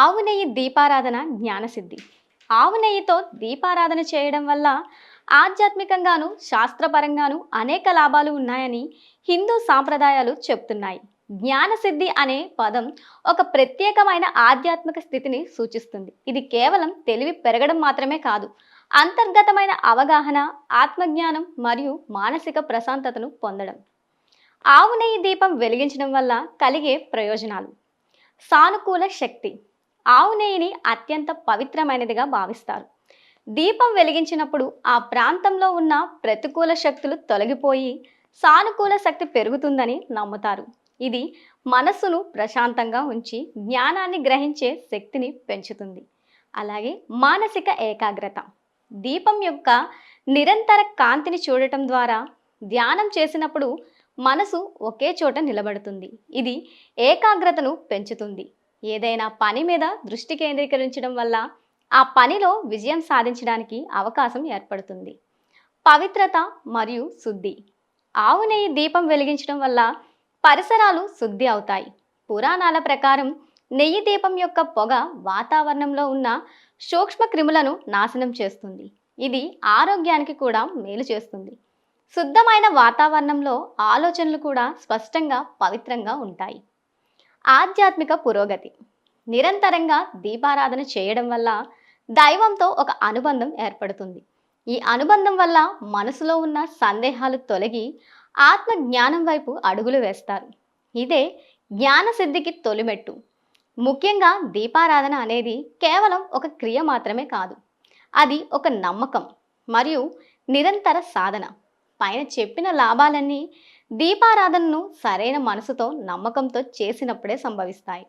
ఆవు నెయ్యి దీపారాధన జ్ఞానసిద్ధి. ఆవు నెయ్యితో దీపారాధన చేయడం వల్ల ఆధ్యాత్మికంగాను శాస్త్రపరంగాను అనేక లాభాలు ఉన్నాయని హిందూ సాంప్రదాయాలు చెప్తున్నాయి. జ్ఞానసిద్ధి అనే పదం ఒక ప్రత్యేకమైన ఆధ్యాత్మిక స్థితిని సూచిస్తుంది. ఇది కేవలం తెలివి పెరగడం మాత్రమే కాదు అంతర్గతమైన అవగాహన ఆత్మజ్ఞానం మరియు మానసిక ప్రశాంతతను పొందడం. ఆవు నెయ్యి దీపం వెలిగించడం వల్ల కలిగే ప్రయోజనాలు. సానుకూల శక్తి. ఆవు నెయ్యిని అత్యంత పవిత్రమైనదిగా భావిస్తారు. దీపం వెలిగించినప్పుడు ఆ ప్రాంతంలో ఉన్న ప్రతికూల శక్తులు తొలగిపోయి సానుకూల శక్తి పెరుగుతుందని నమ్ముతారు. ఇది మనస్సును ప్రశాంతంగా ఉంచి జ్ఞానాన్ని గ్రహించే శక్తిని పెంచుతుంది. అలాగే మానసిక ఏకాగ్రత. దీపం యొక్క నిరంతర కాంతిని చూడటం ద్వారా ధ్యానం చేసినప్పుడు మనసు ఒకే చోట నిలబడుతుంది. ఇది ఏకాగ్రతను పెంచుతుంది. ఏదైనా పని మీద దృష్టి కేంద్రీకరించడం వల్ల ఆ పనిలో విజయం సాధించడానికి అవకాశం ఏర్పడుతుంది. పవిత్రత మరియు శుద్ధి. ఆవు నెయ్యి దీపం వెలిగించడం వల్ల పరిసరాలు శుద్ధి అవుతాయి. పురాణాల ప్రకారం నెయ్యి దీపం యొక్క పొగ వాతావరణంలో ఉన్న సూక్ష్మ క్రిములను నాశనం చేస్తుంది. ఇది ఆరోగ్యానికి కూడా మేలు చేస్తుంది. శుద్ధమైన వాతావరణంలో ఆలోచనలు కూడా స్పష్టంగా పవిత్రంగా ఉంటాయి. ఆధ్యాత్మిక పురోగతి. నిరంతరంగా దీపారాధన చేయడం వల్ల దైవంతో ఒక అనుబంధం ఏర్పడుతుంది. ఈ అనుబంధం వల్ల మనసులో ఉన్న సందేహాలు తొలగి ఆత్మ జ్ఞానం వైపు అడుగులు వేస్తారు. ఇదే జ్ఞాన సిద్ధికి తొలిమెట్టు. ముఖ్యంగా దీపారాధన అనేది కేవలం ఒక క్రియ మాత్రమే కాదు. అది ఒక నమ్మకం మరియు నిరంతర సాధన. పైన చెప్పిన లాభాలన్నీ దీపారాధనను సరైన మనసుతో నమ్మకంతో చేసినప్పుడే సంభవిస్తాయి.